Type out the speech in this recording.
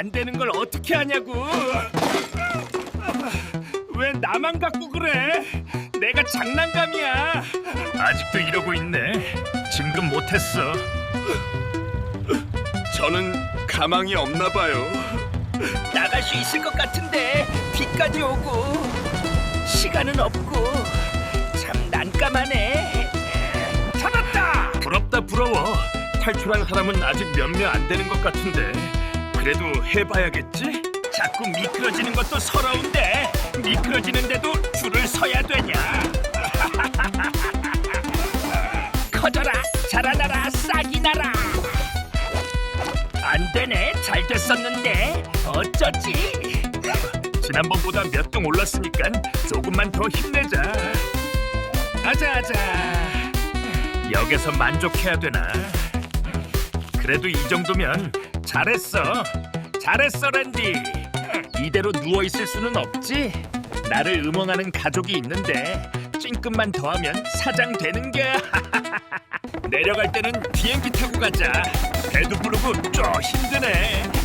안 되는 걸 어떻게 하냐고. 왜 나만 갖고 그래? 내가 장난감이야. 아직도 이러고 있네. 진급 못했어. 저는 가망이 없나 봐요. 나갈 수 있을 것 같은데 뒤까지 오고 시간은 없고 참 난감하네. 찾았다. 부럽다 부러워. 탈출한 사람은 아직 몇 명 안 되는 것 같은데 그래도 해봐야겠지. 자꾸 미끄러지는 것도 서러운데 미끄러지는데도 줄을 서야 되냐? 커져라 자라나라 싹이 나라. 안 되네. 잘 됐었는데 어쩌지? 지난번보다 몇 등 올랐으니까 조금만 더 힘내자. 아자 아자. 여기서 만족해야 되나? 그래도 이 정도면 잘했어. 잘했어, 랜디. 이대로 누워 있을 수는 없지. 나를 응원하는 가족이 있는데 찡끔만 더하면 사장 되는 게. 내려갈 때는 비행기 타고 가자. 배도 부르고 좀 힘드네.